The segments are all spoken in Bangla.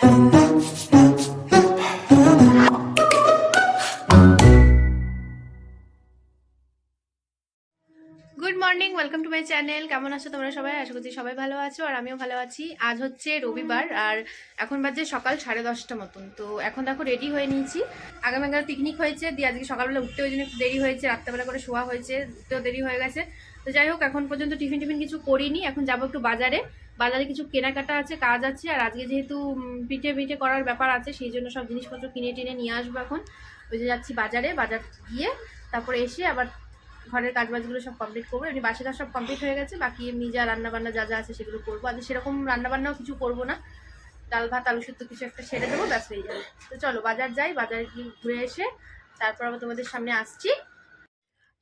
Good morning welcome to my channel কেমন আছো তোমরা সবাই? আশা করছি সবাই ভালো আছো আর আমিও ভালো আছি। আজ হচ্ছে রবিবার আর এখন বাজে সকাল সাড়ে দশটা মতন। তো এখন দেখো রেডি হয়ে নিয়েছি। আগামীকাল পিকনিক হয়েছে। দিয়ে আজকে সকালবেলা উঠতে ওই জন্য একটু দেরি হয়েছে। রাত্রেবেলা করে শোয়া হয়েছে, উঠতেও দেরি হয়ে গেছে। তো যাই হোক, এখন পর্যন্ত টিফিন টিফিন কিছু করিনি। এখন যাব একটু বাজারে। বাজারে কিছু কেনাকাটা আছে, কাজ আছে, আর আজকে যেহেতু পিঠে পিঠে করার ব্যাপার আছে, সেই জন্য সব জিনিসপত্র কিনে টিনে নিয়ে আসব এখন। ওই যে যাচ্ছি বাজারে, বাজার গিয়ে তারপরে এসে আবার ঘরের কাজবাজগুলো সব কমপ্লিট করব। এমনি বাসি কাজ সব কমপ্লিট হয়ে গেছে, বাকি এমনি যা রান্নাবান্না যা যা আছে সেগুলো করব। আজ সেরকম রান্নাবান্নাও কিছু করব না। ডাল ভাত, আলু সুদ্ধ কিছু একটা সেরে দেবো, ব্যাস হয়ে যাবে। তো চলো, বাজার যাই, বাজারে গিয়ে ঘুরে এসে, তারপর আবার তোমাদের সামনে আসছি।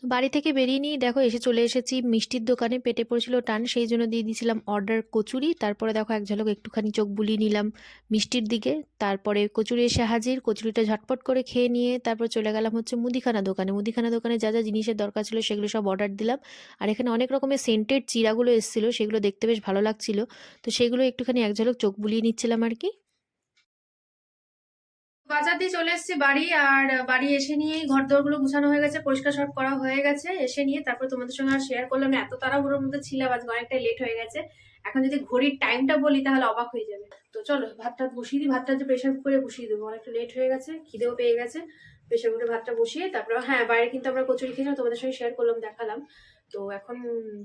বাড়ি থেকে বেরিয়ে নিয়ে দেখো এসে চলে এসেছি। মিষ্টির দোকানে পেটে পড়েছিল টান, সেই জন্য দিয়ে দিয়েছিলাম অর্ডার কচুরি। তারপরে দেখো এক ঝলক একটুখানি চোখ বুলিয়ে নিলাম মিষ্টির দিকে। তারপরে কচুরি এসে হাজির, কচুরিটা ঝটপট করে খেয়ে নিয়ে তারপর চলে গেলাম হচ্ছে মুদিখানা দোকানে। মুদিখানা দোকানে যা যা জিনিসের দরকার ছিল সেগুলো সব অর্ডার দিলাম। আর এখানে অনেক রকমের সেন্টেড চিরাগুলো এসেছিল, সেগুলো দেখতে বেশ ভালো লাগছিল। তো সেগুলো একটুখানি এক ঝলক চোখ বুলিয়ে নিচ্ছিলাম আর কি। বাজার দিয়ে চলে এসেছি বাড়ি, আর বাড়ি এসে নিয়েই ঘর দরগুলো গুছানো হয়ে গেছে, পরিষ্কার সব করা হয়ে গেছে। এসে নিয়ে তারপর তোমাদের সঙ্গে আর শেয়ার করলাম এত তাড়াহুড়োর মধ্যে ছিলাম, আজকে অনেকটাই লেট হয়ে গেছে। এখন যদি ঘড়ির টাইমটা বলি তাহলে অবাক হয়ে যাবে। তো চলো, ভাতটা বসিয়ে দিই, ভাতটা যে প্রেশার কুকারে বসিয়ে দেবো, অনেকটা লেট হয়ে গেছে, খিদেও পেয়ে গেছে। প্রেশার কুকারে ভাতটা বসিয়ে তারপর হ্যাঁ বাইরে কিন্তু আমরা কচুরি খেয়েছিলাম, তোমাদের সঙ্গে শেয়ার করলাম, দেখালাম। তো এখন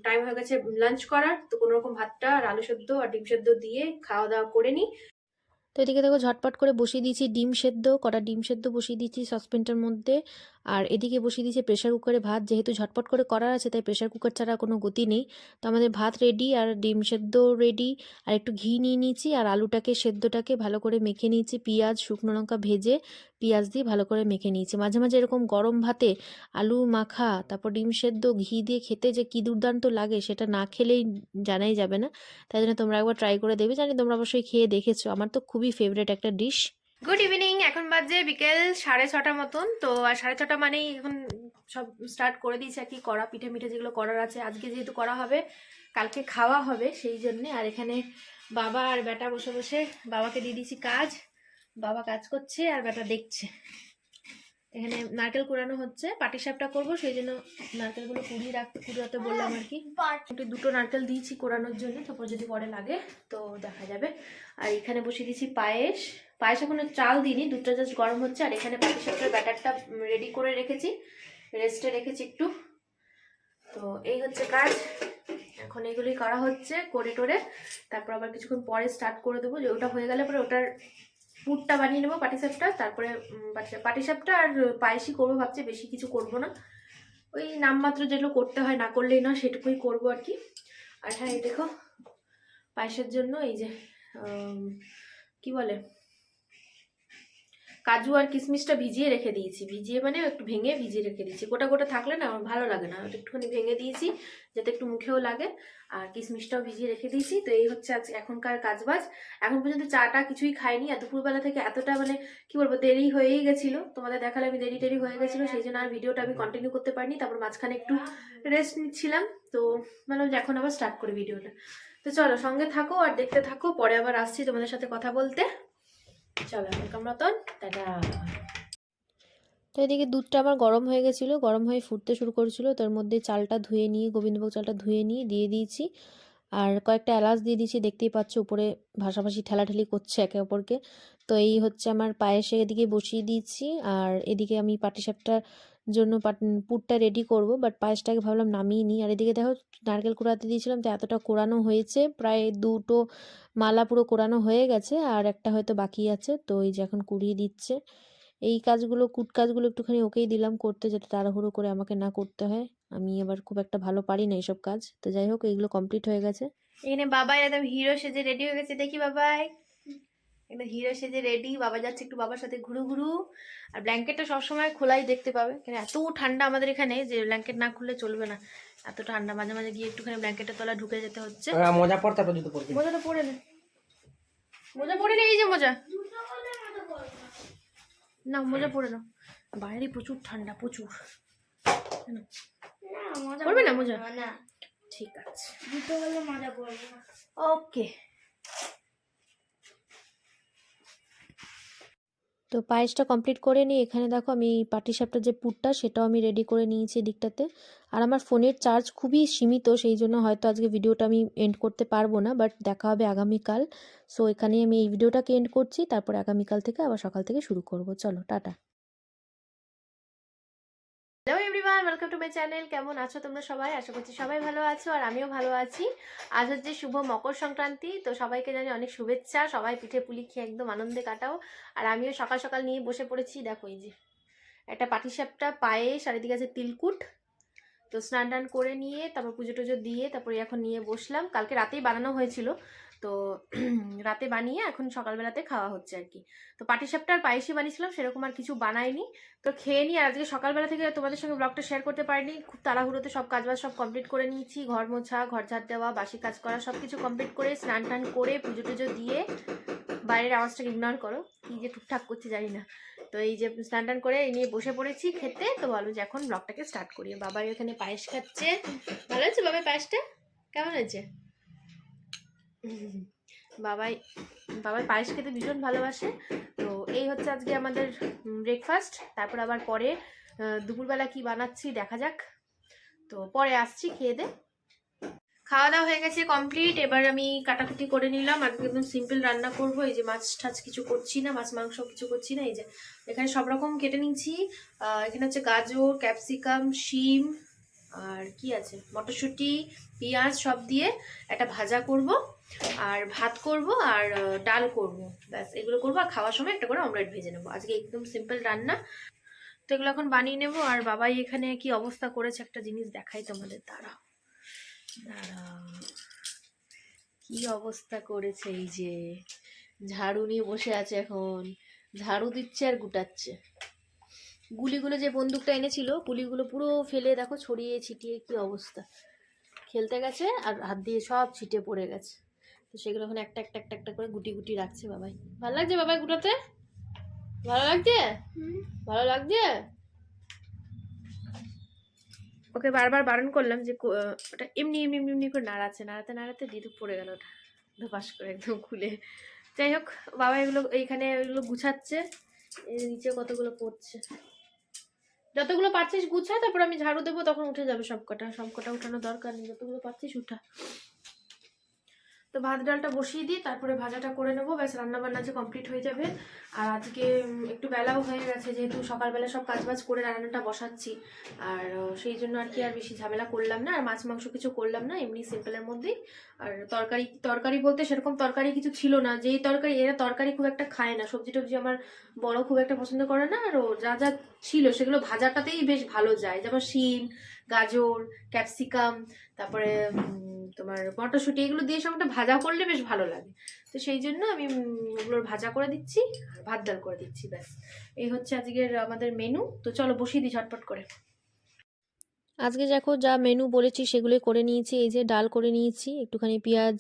টাইম হয়ে গেছে লাঞ্চ করার, তো কোনো রকম ভাতটা আর আলু সেদ্ধ আর ডিম সেদ্ধ দিয়ে খাওয়া দাওয়া করে নিই। তো এদিকে দেখো ঝটপট করে বসিয়ে দিয়েছি, ডিম সেদ্ধ, কটা ডিম সেদ্ধ বসিয়ে দিয়েছি সসপেনটার মধ্যে। আর এদিকে বসিয়ে দিয়েছে প্রেশার কুকারে ভাত। যেহেতু ঝটপট করে করার আছে, তাই প্রেশার কুকার ছাড়া কোনো গতি নেই। তো আমাদের ভাত রেডি আর ডিম সেদ্ধ রেডি আর একটু ঘি নিয়ে নিয়েছি আর আলুটাকে সেদ্ধটাকে ভালো করে মেখে নিয়েছি। পেঁয়াজ, শুকনো লঙ্কা ভেজে পেঁয়াজ দিয়ে ভালো করে মেখে নিয়েছি। মাঝে মাঝে এরকম গরম ভাতে আলু মাখা, তারপর ডিম সেদ্ধ, ঘি দিয়ে খেতে যে কী দুর্দান্ত লাগে সেটা না খেলেই জানাই যাবে না। তাই জন্য তোমরা একবার ট্রাই করে দেবে জানি তোমরা অবশ্যই খেয়ে দেখেছ। আমার তো খুবই ফেভারিট একটা ডিশ গুড ইভিনিং এখন বাজে বিকেল সাড়ে ছটা মতন, তো আর সাড়ে ছটা মানেই এখন সব স্টার্ট করে দিয়েছে আর কি করা পিঠে মিঠে যেগুলো করার আছে। আজকে যেহেতু করা হবে, কালকে খাওয়া হবে, সেই জন্যে। আর এখানে বাবা আর বেটা বসে বসে, বাবাকে দিয়ে দিয়েছি কাজ। বাবা কাজ করছে আর বেটা দেখছে। এখানে নারকেল কুড়ানো হচ্ছে পাটিসাপটা করব, সেই জন্য নারকেলগুলো কুড়িয়ে রাখতে কুড়াতে বললাম আর কি। একটু দুটো নারকেল দিয়েছি কোরানোর জন্য, তারপর যদি পরে লাগে, তো দেখা যাবে। আর এখানে বসিয়ে দিয়েছি পায়েস। পায়েস এখনও চাল দিইনি, দুধটা জাস্ট গরম হচ্ছে, আর এখানে পাটিসাপটার ব্যাটারটা রেডি করে রেখেছি রেস্টে রেখেছি একটু। তো এই হচ্ছে কাজ, এখন এগুলোই করা হচ্ছে, করে টোরে। তারপর আবার কিছুক্ষণ পরে স্টার্ট করে দেবো, যে ওটা হয়ে গেলে পরে ওটার পুরটা বানিয়ে নেব পাটিসাপটা তারপরে পাটিসাপটা আর পায়েসই করব, ভাবছি বেশি কিছু করব না। ওই নামমাত্র যেগুলো করতে হয় না করলেই না সেটুকুই করব আর কি। আর হ্যাঁ এই দেখো, পায়েসের জন্য এই যে কি বলে? কাজু আর কিশমিশটা ভিজিয়ে রেখে দিয়েছি। ভিজিয়ে মানে একটু ভেঙে ভিজিয়ে রেখে দিয়েছি। গোটা গোটা থাকলে না আমার ভালো লাগে না। একটুখানি ভেঙে দিয়েছি, যাতে একটু মুখেও লাগে। আর কিশমিশটাও ভিজিয়ে রেখে দিয়েছি। তো এই হচ্ছে আজ এখনকার কাজবাজ। এখন পর্যন্ত চাটা কিছুই খাইনি। আর দুপুরবেলা থেকে এতটা মানে কি বলব, দেরি হয়েই গেছিল। তোমাদের দেখালে আমি দেরি টেরি হয়ে গেছিল। সেই জন্য আর ভিডিওটা আমি কন্টিনিউ করতে পারিনি। তারপর মাঝখানে একটু রেস্ট নিচ্ছিলাম। তো যে এখন আবার স্টার্ট করি ভিডিওটা। তো চলো সঙ্গে থাকো আর দেখতে থাকো। পরে আবার আসছি তোমাদের সাথে কথা বলতে। চলো, এরকম তো এদিকে দুধটা আমার গরম হয়ে গেছিল, গরম হয়ে ফুটতে শুরু করেছিল তার মধ্যে চালটা ধুয়ে নিয়ে, গোবিন্দভোগ চালটা ধুয়ে নিয়ে দিয়ে দিয়েছি। আর কয়েকটা এলাচ দিয়ে দিয়েছি, দেখতেই পাচ্ছ উপরে ভাসাভাসি ঠেলাঠেলি করছে একে অপরকে। তো এই হচ্ছে আমার পায়েসে এদিকে বসিয়ে দিয়েছি। আর এদিকে আমি পাটিসাপটার জন্য পুরটা রেডি করব। বাট পায়েসটাকে ভাবলাম নামিয়ে নিই। আর এদিকে দেখো নারকেল কুড়াতে দিয়েছিলাম, তো এতটা কোরানো হয়েছে। প্রায় দুটো মালা পুরো কোরানো হয়ে গেছে। আর একটা হয়তো বাকি আছে, তো এই যে এখন কুড়িয়ে দিচ্ছে। এই কাজগুলো, কুট কাজগুলো একটুখানি ওকেই দিলাম করতে, যাতে তাড়াহুড়ো করে আমাকে না করতে হয়। আমি আবার খুব একটা ভালো পারি না এইসব কাজ। তো যাই হোক, এইগুলো কমপ্লিট হয়ে গেছে। এখানে বাবাই একদম হিরো সেজে রেডি হয়ে গেছে। দেখি বাবাই। একদম হিরো সেজে রেডি বাবা যাচ্ছে একটু বাবার সাথে ঘুরু ঘুরু। আর ব্ল্যাঙ্কেটটা সবসময় খোলাই দেখতে পাবে। কেন এত ঠান্ডা আমাদের এখানে যে ব্ল্যাঙ্কেট না খুললে চলবে না। এত ঠান্ডা মাঝে মাঝে গিয়ে একটুখানি ব্ল্যাঙ্কেটের তলা ঢুকে যেতে হচ্ছে। মজা পর তারপর জুতো পরবি। মোজাটা পরে নে। মোজা পরে নে এই যে মজা। না মজা পরে নাও বাইরে প্রচুর ঠান্ডা প্রচুর। পড়বে না মোজা? না ঠিক আছে। দুটো হলে মজা পড়বে ওকে তো পায়েসটা কমপ্লিট করে নিয়ে এখানে দেখো আমি পাটিসাপটার যে পুরটা, সেটাও আমি রেডি করে নিয়েছি দিকটাতে আর আমার ফোনের চার্জ খুবই সীমিত, সেই জন্য হয়তো আজকে ভিডিওটা আমি এন্ড করতে পারব না বাট দেখা হবে আগামীকাল। সো এখানেই আমি এই ভিডিওটাকে এন্ড করছি, তারপর আগামীকাল থেকে আবার সকাল থেকে শুরু করব। চলো, tata. Welcome to my channel কেমন আছো তোমরা সবাই? আশা করছি সবাই ভালো আছো আর আমিও ভালো আছি। আজ হচ্ছে শুভ মকর সংক্রান্তি, তো সবাইকে জানি অনেক শুভেচ্ছা। সবাই পিঠে পুলি খেয়ে একদম আনন্দে কাটাও। আর আমিও সকাল সকাল নিয়ে বসে পড়েছি। দেখো এই যে, একটা পাটিসাপটা, পায়েস, আর এদিকে আছে তিলকুট। তো স্নান টান করে নিয়ে, তারপর পুজো টুজো দিয়ে, তারপরে এখন নিয়ে বসলাম। কালকে রাতেই বানানো হয়েছিল। তো রাতে বানিয়ে এখন সকালবেলাতে খাওয়া হচ্ছে আর কি। তো পাটিসাপটার পায়েসই বানিয়েছিলাম, সেরকম আর কিছু বানাইনি। তো খেয়ে নিই আর আজকে সকালবেলা থেকে তোমাদের সঙ্গে ব্লগটা শেয়ার করতে পারিনি। খুব তাড়াহুড়োতে সব কাজবাজ সব কমপ্লিট করে নিয়েছি, ঘর মোছা, ঘর ঝাড় দেওয়া, বাসি কাজ করা সব কিছু কমপ্লিট করে স্নান টান করে পুজো টুজো দিয়ে বাইরের আওয়াজটাকে ইগনোর করো। কি যে টুকটাক করছে জানি না। তো এই যে স্নান টান করে এই নিয়ে বসে পড়েছি খেতে। তো বলো যে এখন ব্লগটাকে স্টার্ট করি। বাবাই এখানে পায়েস খাচ্ছে। ভালো হয়েছে বাবাই পায়েসটা? কেমন হয়েছে? বাবাই বাবাই পায়েস খেতে ভীষণ ভালোবাসে। তো এই হচ্ছে আজকে আমাদের ব্রেকফাস্ট তারপর আবার পরে দুপুরবেলা কি বানাচ্ছি দেখা যাক। তো পরে আসছি খেয়ে দে। খাওয়া দাওয়া হয়ে গেছে কমপ্লিট এবার আমি কাটাকুটি করে নিলাম। আজকে একদম সিম্পল রান্না করব। এই যে মাছ টাছ কিছু করছি না, মাছ মাংস কিছু করছি না। এই যে এখানে সব রকম কেটে নিচ্ছি এখানে হচ্ছে গাজর ক্যাপসিকাম শিম, আর কি আছে? মটরশুঁটি, পেঁয়াজ সব দিয়ে একটা ভাজা করব। আর ভাত করব আর ডাল করব। ব্যাস, এগুলো করব আর খাওয়ার সময় একটা করে অমলেট ভেজে নেব। আজকে একদম সিম্পল রান্না। তো এগুলো এখন বানিয়ে নেব আর বাবাই এখানে কি অবস্থা করেছে একটা জিনিস দেখাই তোমাদের। দাঁড়াও কি অবস্থা করেছে এই যে? ঝাড়ু নিয়ে বসে আছে এখন। ঝাড়ু দিচ্ছে আর গুটাচ্ছে। গুলিগুলো যে বন্দুকটা এনেছিল গুলিগুলো পুরো ফেলে দেখো, ছড়িয়ে ছিটিয়ে কি অবস্থা। খেলতে গেছে আর হাত দিয়ে সব ছিটে পড়ে গেছে। তো সেগুলো এখন একটা একটা একটা একটা করে গুটি গুটি রাখছে বাবাই। ভালো লাগছে বাবাই গুটাতে ভালো লাগছে? ভালো লাগছে? ওকে বারবার বারণ করলাম যে ওটা এমনি এমনি এমনি এমনি করে নাড়াচ্ছে নাড়াতে নাড়াতে দিয়ে পড়ে গেল ওটা ধপাস করে একদম খুলে। যাই হোক বাবা এগুলো এইখানে এগুলো গুছাচ্ছে নিচে কতগুলো পড়ছে। যতগুলো পাচ্ছিস গুছা তারপর আমি ঝাড়ু দেবো তখন উঠে যাবে সব কটা সব কটা উঠানো দরকার নেই যতগুলো পাচ্ছিস উঠা। তো ভাত, ডালটা বসিয়ে দিই, তারপরে ভাজাটা করে নেব। ব্যাস রান্না বান্না যে কমপ্লিট হয়ে যাবে। আর আজকে একটু বেলাও হয়ে গেছে, যেহেতু সকালবেলা সব কাজবাজ করে রান্নাটা বসাচ্ছি। আর সেই জন্য আর কি আর বেশি ঝামেলা করলাম না। আর মাছ, মাংস কিছু করলাম না, এমনি সিম্পলের মধ্যেই। আর তরকারি তরকারি বলতে সেরকম তরকারি কিছু ছিল না। যেই তরকারি, এরা তরকারি খুব একটা খায় না। সবজি টবজি আমার বড় খুব একটা পছন্দ করে না। আর যা যা ছিল সেগুলো ভাজাটাতেই বেশ ভালো যায়। যেমন শিম, গাজর ক্যাপসিকাম তারপরে তোমার মটরশুঁটি এগুলো দিয়ে সব একটা ভাজা করলে বেশ ভালো লাগে। তো সেই জন্য আমি ওগুলোর ভাজা করে দিচ্ছি, আর ভাত ডাল করে দিচ্ছি, ব্যাস। এই হচ্ছে আজকের আমাদের মেনু তো চলো বসিয়ে দিই ঝটপট করে। আজকে দেখো যা মেনু বলেছি সেগুলোই করে নিয়েছি। এই যে ডাল করে নিয়েছি, একটুখানি পেঁয়াজ,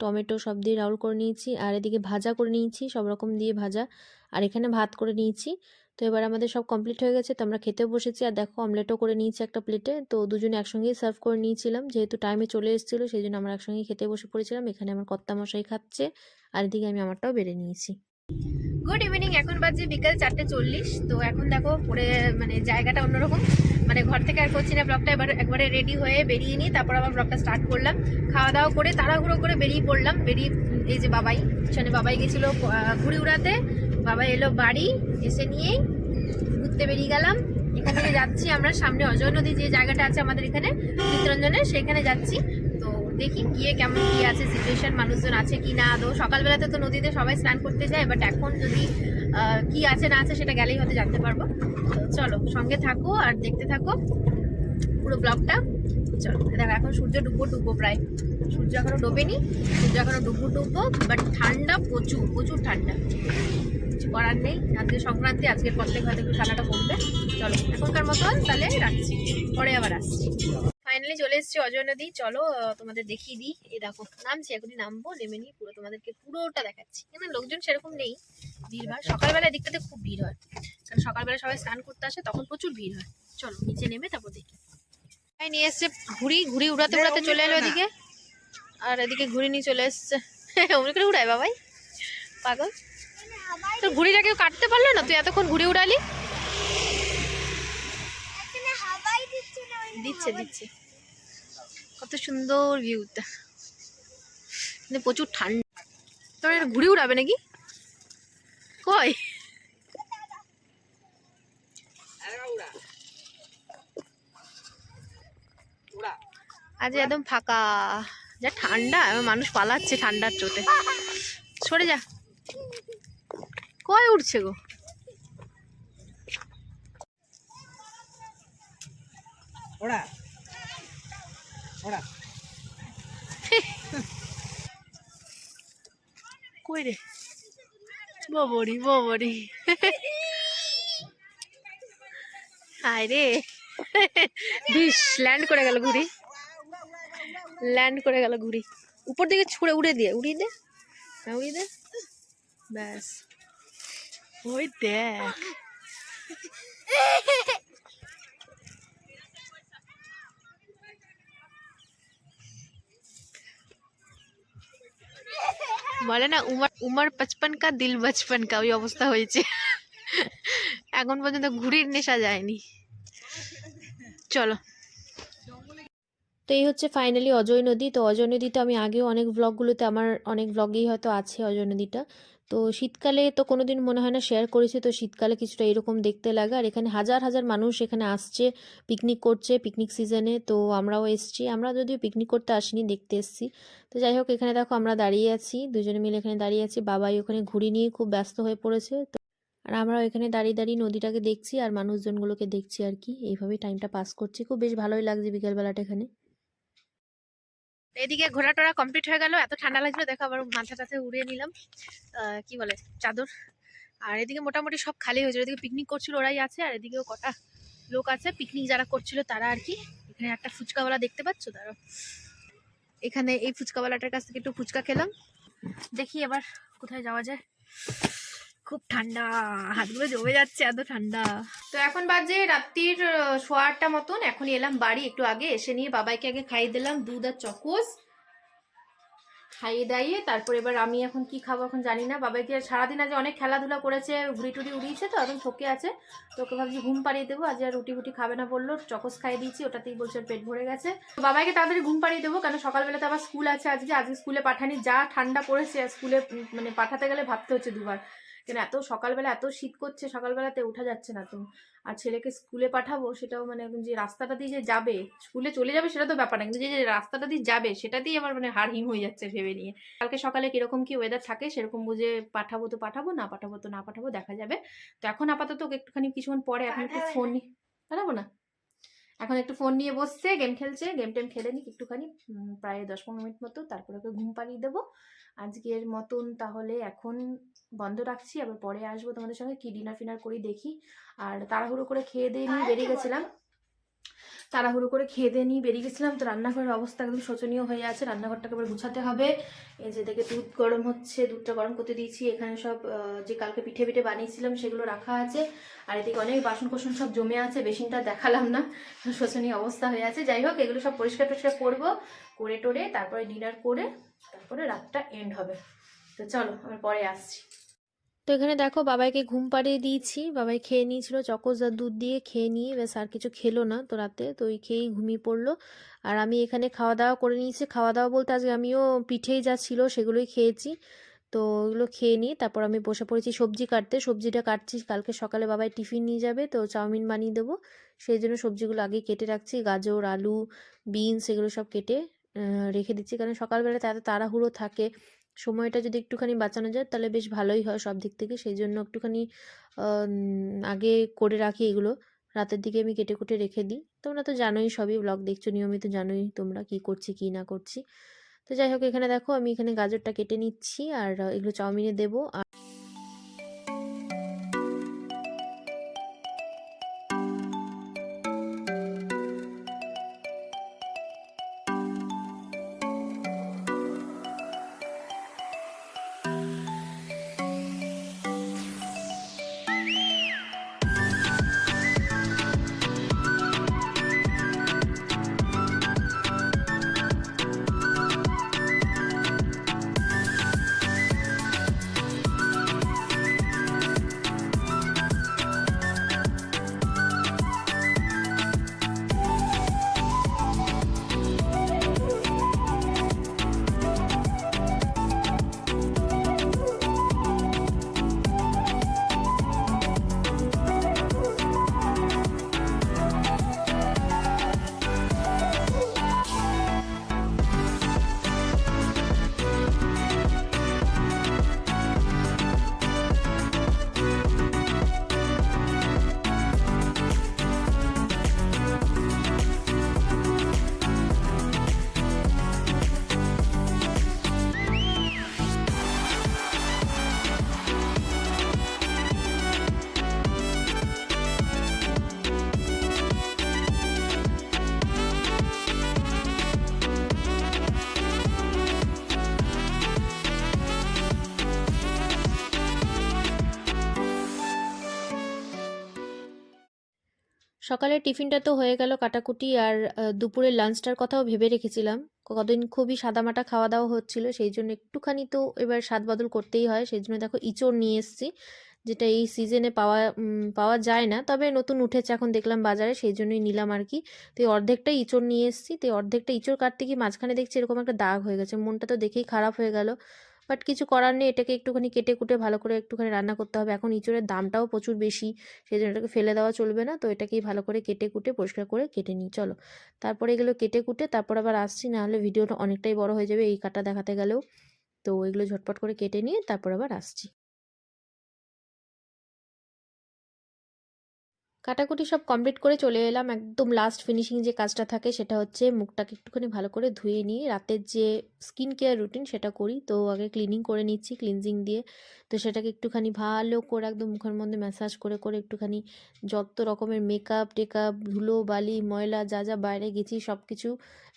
টমেটো সব দিয়ে রাউল করে নিয়েছি, আর এদিকে ভাজা করে নিয়েছি, সব রকম দিয়ে ভাজা। আর এখানে ভাত করে নিয়েছি। তো এবার আমাদের সব কমপ্লিট হয়ে গেছে, তো আমরা খেতেও বসেছি। আর দেখো অমলেটও করে নিয়েছি একটা প্লেটে তো দুজনে একসঙ্গেই সার্ভ করে নিয়েছিলাম। যেহেতু টাইমে চলে এসেছিল সেই জন্য আমরা একসঙ্গেই খেতে বসে পড়েছিলাম। এখানে আমার কর্তা মশাই খাচ্ছে, আর এদিকে আমি আমারটাও বেড়ে নিয়েছি। গুড ইভিনিং এখন বাজে বিকাল চারটে চল্লিশ। তো এখন দেখো পরে মানে জায়গাটা অন্যরকম। মানে ঘর থেকে আর করছি না ব্লগটা এবার, একবারে রেডি হয়ে বেরিয়ে নিই। তারপর আবার ব্লগটা স্টার্ট করলাম। খাওয়া দাওয়া করে তাড়াহুড়ো করে বেরিয়ে পড়লাম। বেরিয়ে এই যে বাবাই, পিছনে বাবাই গেছিল ঘুড়ি উড়াতে। বাবা এলো বাড়ি, এসে নিয়েই ঘুরতে বেরিয়ে গেলাম। এখান যাচ্ছি আমরা সামনে অজয় নদী যে জায়গাটা আছে আমাদের এখানে, চিত্তরঞ্জনের, সেখানে যাচ্ছি। তো দেখি গিয়ে কেমন কি আছে সিচুয়েশন মানুষজন আছে কি না তো সকালবেলাতে তো নদীতে সবাই স্নান করতে যায় বাট এখন যদি কি আছে না আছে সেটা গেলেই হয়তো জানতে পারব। তো চলো, সঙ্গে থাকো আর দেখতে থাকো পুরো ব্লগটা চলো, দেখো, এখন সূর্য ডুবো ডুবো প্রায়। সূর্য এখনও ডোবেনি, সূর্য এখনও ডুবো ডুবো বাট ঠান্ডা প্রচুর প্রচুর ঠান্ডা। কিছু করার নেই। আজকে সংক্রান্তি আজকের পর থেকে হয়তো একটু ঠান্ডাটা কমবে। চলো এখনকার মতন তাহলে রাখছি। পরে আবার আসছি। ফাইনালি চলে এসেছি অজয় নদী চলো তোমাদের দেখিয়ে দিই। এই দেখো নামছি এখনই নামবো নেমে নিয়ে পুরো তোমাদেরকে পুরোটা দেখাচ্ছি। এখানে লোকজন সেরকম নেই। ভিড় ভাড়। সকালবেলা দিকটাতে খুব ভিড় হয়। কারণ সকালবেলা সবাই স্নান করতে আসে তখন প্রচুর ভিড় হয়। চলো নিচে নেমে তারপর দেখি। ভাই নিয়ে এসছে ঘুড়ি ঘুড়ি উড়াতে উড়াতে চলে এলো এদিকে। আর এদিকে ঘুড়ি নিয়ে চলে এসছে। অমনি করে উড়ায় বাবাই। পাগল। তোর ঘুড়িটা কেউ কাটতে পারল না? তুই এতক্ষণ ঘুড়ি উড়ালি? দিচ্ছে দিচ্ছে। কত সুন্দর ভিউটা কিন্তু প্রচুর ঠান্ডা। তোর ঘুড়ি উড়াবে নাকি? কই? আজ একদম ফাঁকা। যা ঠান্ডা মানুষ পালাচ্ছে ঠান্ডার চোটে। সরে যা। কয় উঠছে গো? ওরা ওরা কই রে? ববরি ববরি হায় রে। বিশ ল্যান্ড করে গেল ঘুড়ি। ল্যান্ড করে গেল ঘুড়ি। উপর দিকে ছুঁড়ে উড়ে দিয়ে উড়িয়ে দে। হ্যাঁ উড়িয়ে দে। ব্যাস। ওই দেখ। বলে না, উমার উমার বচপন কা, দিল বচপন কা, ওই অবস্থা হয়েছে। এখন পর্যন্ত ঘুড়ির নেশা যায়নি। চলো। তো এই হচ্ছে ফাইনালি অজয় নদী। তো অজয় নদীতে আমি আগেও অনেক ব্লগগুলোতে আমার অনেক ব্লগেই হয়তো আছে অজয় নদীটা। তো শীতকালে তো কোনোদিন মনে হয় না শেয়ার করেছি, তো শীতকালে কিছুটা এরকম দেখতে লাগে। আর এখানে হাজার হাজার মানুষ এখানে আসছে পিকনিক করছে পিকনিক সিজনে তো আমরাও এসছি, আমরা যদিও পিকনিক করতে আসিনি, দেখতে এসছি। তো যাই হোক, এখানে দেখো আমরা দাঁড়িয়ে আছি, দুজনে মিলে এখানে দাঁড়িয়ে আছি। বাবাই ওখানে ঘুড়ি নিয়ে খুব ব্যস্ত হয়ে পড়েছে। তো আর আমরাও এখানে দাঁড়িয়ে দাঁড়িয়ে নদীটাকে দেখছি আর মানুষজনগুলোকে দেখছি আর কি। এইভাবেই টাইমটা পাস করছি। খুব বেশ ভালোই লাগছে বিকেলবেলাটা এখানে। এদিকে ঘোরা টোরা কমপ্লিট হয়ে গেল। এত ঠান্ডা লাগছিল, দেখো আবার মাথাটাতে উড়িয়ে নিলাম। কি বলে, চাদর। আর এদিকে মোটামুটি সব খালি হয়েছিল। এদিকে পিকনিক করছিল ওরাই আছে, আর এদিকেও কটা লোক আছে। পিকনিক যারা করছিল তারা আর কি, এখানে একটা ফুচকাওয়ালা দেখতে পাচ্ছ? তারা এখানে এই ফুচকাওয়ালাটার কাছ থেকে একটু ফুচকা খেলাম। দেখি এবার কোথায় যাওয়া যায়। খুব ঠান্ডা, হাতগুলো জমে যাচ্ছে এত ঠান্ডা। তো এখন বাজে রাত্রির সোয়া আটটা মতন। এখন এলাম বাড়ি, একটু আগে এসে নিয়ে বাবাইকে আগে খাইয়ে দিলাম, দুধ আর চকোস। খাইয়ে দাইয়ে তারপর এবার আমি এখন কি খাব এখন জানি না। বাবাইকে সারাদিন আজ অনেক খেলাধুলা করেছে ঘুড়ি টুড়ি উড়িয়েছে তো এখন থকে আছে। তো ওকে ভাবছি ঘুম পাড়িয়ে দেবো। আজ আর রুটি ফুটি খাবে না বলল, চকোস খাইয়ে দিয়েছি, ওটাতেই বলছে পেট ভরে গেছে। তো বাবাইকে তাড়াতাড়ি ঘুম পাড়িয়ে দেবো, কেন সকালবেলাতে আবার স্কুল আছে আজকে। আজকে স্কুলে পাঠানি যা ঠান্ডা পড়েছে স্কুলে মানে পাঠাতে গেলে ভাবতে হচ্ছে দুবার। কেন এত সকালবেলা এত শীত করছে সকালবেলাতে ওঠা যাচ্ছে না তো। আর ছেলেকে স্কুলে পাঠাবো সেটাও মানে যে রাস্তাটা দিয়ে যে যাবে স্কুলে চলে যাবে সেটা তো ব্যাপার না কিন্তু যে যে রাস্তাটা দিয়ে যাবে সেটাতেই আমার মানে হাড় হিম হয়ে যাচ্ছে ভেবে নিয়ে। কালকে সকালে কীরকম কি ওয়েদার থাকে সেরকম বুঝে পাঠাবো তো পাঠাবো না পাঠাবো তো না পাঠাবো দেখা যাবে। তো এখন আপাতত একটুখানি কিছুক্ষণ পরে এখন একটু ফোন পাঠাবো না? এখন একটু ফোন নিয়ে বসছে গেম খেলছে গেম টেম খেলে নিক একটুখানি প্রায় দশ পনেরো মিনিট মতো তারপরে ওকে ঘুম পাড়িয়ে দেবো। আজকের মতন তাহলে এখন বন্ধ রাখছি আবার পরে আসব তোমাদের সঙ্গে কি ডিনার ফিনার করি দেখি। আর তাড়াহুড়ো করে খেয়ে দিয়ে নিয়ে বেরিয়ে গেছিলাম। তাড়াহুড়ো করে খেয়ে দিয়ে নিয়ে বেরিয়ে গেছিলাম। তো রান্নাঘরের অবস্থা একদম শোচনীয় হয়ে আছে। রান্নাঘরটাকে এবার গুছাতে হবে। এই যে দেখে দুধ গরম হচ্ছে, দুধটা গরম করতে দিয়েছি। এখানে সব যে কালকে পিঠে পিঠে বানিয়েছিলাম সেগুলো রাখা আছে। আর এদিকে অনেক বাসন কোসন সব জমে আছে বেসিনটা দেখালাম না। শোচনীয় অবস্থা হয়ে আছে। যাই হোক, এগুলো সব পরিষ্কার টরিষ্কার করব। করে টোরে, তারপরে ডিনার করে, তারপরে রাতটা এন্ড হবে। তো চলো আমি পরে আসছি। তো এখানে দেখো বাবাইকে ঘুম পাড়িয়ে দিয়েছি। বাবাই খেয়ে নিয়েছিল, চকোস আর দুধ দিয়ে খেয়ে নিয়ে ব্যাস আর কিছু খেলো না তো রাতে। তো ওই খেয়েই ঘুমিয়ে পড়ল। আর আমি এখানে খাওয়া দাওয়া করে নিয়েছি। খাওয়া দাওয়া বলতে আজকে আমিও পিঠেই যা ছিল সেগুলোই খেয়েছি। তো ওগুলো খেয়ে নিয়ে তারপর আমি বসে পড়েছি সবজি কাটতে। সবজিটা কাটছি। কালকে সকালে বাবাই টিফিন নিয়ে যাবে তো চাউমিন বানিয়ে দেবো। সেই জন্য সবজিগুলো আগে কেটে রাখছি। গাজর, আলু, বিনস এগুলো সব কেটে রেখে দিচ্ছি। কারণ সকালবেলাতে এত তাড়াহুড়ো থাকে। সময়টা যদি একটুখানি বাঁচানো যায়, তাহলে বেশ ভালোই হয় সব দিক থেকে। সেই জন্য একটুখানি আগে করে রাখি এগুলো। রাতের দিকে আমি কেটে কুটে রেখে দিই। তোমরা তো জানোই সবই ব্লগ দেখছ, নিয়মিত জানোই তোমরা কি করছি, কি না করছি। তো যাই হোক, এখানে দেখো আমি এখানে গাজরটা কেটে নিচ্ছি আর এগুলো চাউমিনে দেবো। আর সকালের টিফিনটা তো হয়ে গেল কাটাকুটি আর দুপুরের লাঞ্চটার কথাও ভেবে রেখেছিলাম। কদিন খুবই সাদামাটা খাওয়া দাওয়া হচ্ছিল, সেই জন্য একটুখানি তো এবার স্বাদ বদল করতেই হয়, সেই জন্য দেখো ইঁচড় নিয়ে এসেছি, যেটা এই সিজনে পাওয়া পাওয়া যায় না। তবে নতুন উঠেছে এখন দেখলাম বাজারে, সেই জন্যই নিলাম আর কি। তো অর্ধেকটা ইঁচড় নিয়ে এসেছি, তো অর্ধেকটা ইঁচড় কাটতে গিয়ে মাঝখানে দেখছি এরকম একটা দাগ হয়ে গেছে, মনটা তো দেখেই খারাপ হয়ে গেল। বাট কিছু করার নেই, এটাকে একটুখানি কেটে কুটে ভালো করে একটুখানি রান্না করতে হবে। এখন ইঁচড়ের দামটাও প্রচুর বেশি সেই জন্য এটাকে ফেলে দেওয়া চলবে না, তো এটাকেই ভালো করে কেটে কুটে পরিষ্কার করে কেটে নিই, চলো। তারপরে এগুলো কেটে কুটে তারপর আবার আসছি, নাহলে ভিডিওটা অনেকটাই বড় হয়ে যাবে এই কাটা দেখাতে গেলেও। তো এগুলো ঝটপট করে কেটে নিয়ে তারপর আবার আসছি। কাটাকুটি সব কমপ্লিট করে চলে এলাম। একদম লাস্ট ফিনিশিং যে কাজটা থাকে সেটা হচ্ছে মুখটাকে একটুখানি ভালো করে ধুয়ে নিয়ে রাতের যে স্কিন কেয়ার রুটিন সেটা করি। তো আগে ক্লিনিং করে নিচ্ছি ক্লিনজিং দিয়ে। তো সেটাকে একটুখানি ভালো করে একদম মুখের মধ্যে ম্যাসাজ করে করে একটুখানি যত রকমের মেকআপ টেকআপ ধুলো, বালি, ময়লা যা যা বাইরে গেছি সব কিছু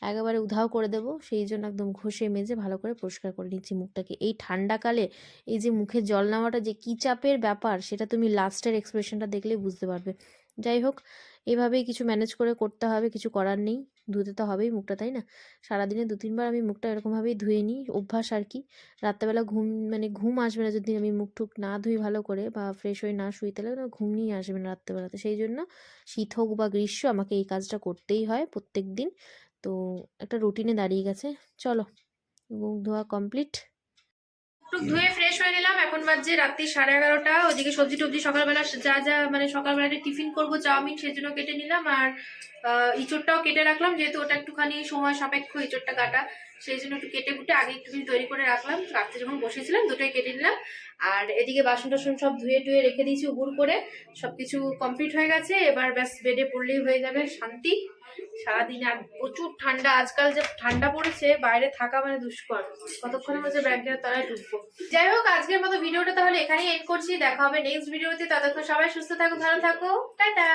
একেবারে উধাও করে দেবো। সেই জন্য একদম ঘষে মেজে ভালো করে পরিষ্কার করে নিচ্ছি মুখটাকে। এই ঠান্ডাকালে এই যে মুখে জল নেওয়াটা যে কী চাপের ব্যাপার সেটা তুমি লাস্টের এক্সপ্রেশনটা দেখলেই বুঝতে পারবে। যাই হোক, এভাবেই কিছু ম্যানেজ করে করতে হবে, কিছু করার নেই। ধুতে তো হবেই মুখটা, তাই না? সারাদিনে দু, তিনবার আমি মুখটা এরকমভাবেই ধুয়ে নিই, অভ্যাস আর কি। রাত্রেবেলা ঘুম মানে ঘুম আসবে না যদি আমি মুখ টুক না ধুই ভালো করে বা ফ্রেশ হয়ে না শুই, তাহলে না ঘুম নিয়ে আসবে না রাত্রেবেলাতে সেই জন্য শীত হোক বা গ্রীষ্ম, আমাকে এই কাজটা করতেই হয় প্রত্যেক দিন। তো একটা রুটিনে দাঁড়িয়ে গেছে। চলো মুখ ধোয়া কমপ্লিট একটু ধুয়ে ফ্রেশ হয়ে নিলাম। এখন বাজে রাত্রি সাড়ে এগারোটা। ওদিকে সবজি টবজি সকালবেলা যা যা মানে সকালবেলা একটা টিফিন করব, চাউমিন সেজন্য কেটে নিলাম। আর ইঁচড়টাও কেটে রাখলাম, যেহেতু ওটা একটুখানি সময় সাপেক্ষ ইঁচড়টা কাটা। সেই জন্য একটু কেটে কুটে আগে একটুখানি তৈরি করে রাখলাম। রাত্রে যখন বসেছিলাম, দুটোই কেটে নিলাম। আর এদিকে বাসন টাসন সব ধুয়ে টুয়ে রেখে দিয়েছি উবুর করে। সব কিছু কমপ্লিট হয়ে গেছে। এবার ব্যাস বেডে পড়লেই হয়ে যাবে শান্তি। সারাদিন আর প্রচুর ঠান্ডা। আজকাল যে ঠান্ডা পড়েছে, বাইরে থাকা মানে দুষ্কর। কতক্ষণের মধ্যে ব্যাগের তলায় ঢুকবো? যাই হোক, আজকের মতো ভিডিওটা তাহলে এখানেই এন্ড করছি। দেখা হবে নেক্সট ভিডিওতে ততক্ষণ সবাই সুস্থ থাকো, ভালো থাকো। টাটা!